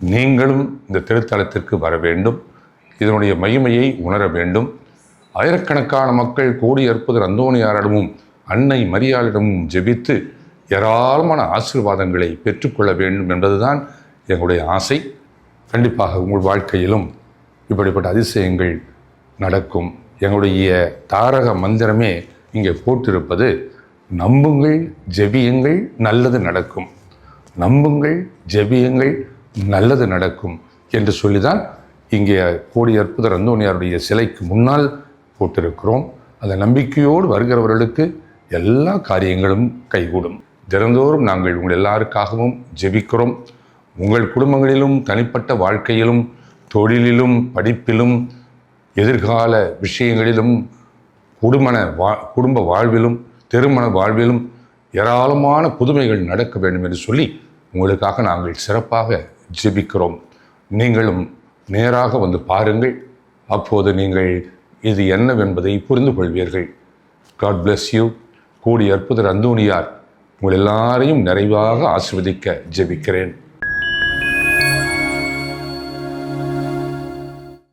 நீங்களும் இந்த திருத்தலத்திற்கு வர வேண்டும். இதனுடைய மகிமையை உணர வேண்டும். ஆயிரக்கணக்கான மக்கள் கோடி அற்புதர் அந்தோணியாரிடமும் அன்னை மரியாளிடமும் ஜெபித்து ஏராளமான ஆசீர்வாதங்களை பெற்றுக்கொள்ள வேண்டும் என்பதுதான் எங்களுடைய ஆசை. கண்டிப்பாக உங்கள் வாழ்க்கையிலும் இப்படிப்பட்ட அதிசயங்கள் நடக்கும். எங்களுடைய தாரக மந்திரமே இங்கே போட்டிருப்பது நம்புங்கள் ஜெபியுங்கள் நல்லது நடக்கும். நம்புங்கள் ஜெபியுங்கள் நல்லது நடக்கும் என்று சொல்லிதான் இங்கே கோடி அற்புதர் அந்தோணியாருடைய சிலைக்கு முன்னால் போட்டிருக்கிறோம். அந்த நம்பிக்கையோடு வருகிறவர்களுக்கு எல்லா காரியங்களும் கைகூடும். தினந்தோறும் நாங்கள் உங்கள் எல்லாருக்காகவும் ஜெபிக்கிறோம். உங்கள் குடும்பங்களிலும் தனிப்பட்ட வாழ்க்கையிலும் தொழிலிலும் படிப்பிலும் எதிர்கால விஷயங்களிலும் குடும்பன வா குடும்ப வாழ்விலும் திருமண வாழ்விலும் ஏராளமான புதுமைகள் நடக்க வேண்டும் என்று சொல்லி உங்களுக்காக நாங்கள் சிறப்பாக ஜெபிக்கிறோம். நீங்களும் நேராக வந்து பாருங்கள். அப்போது நீங்கள் இது என்னவென்பதை புரிந்து கொள்வீர்கள். காட் பிளஸ் யூ கூடி அற்புதர் அந்தோணியார் உங்கள் எல்லாரையும் நிறைவாக ஆசிர்வதிக்க ஜெபிக்கிறேன்.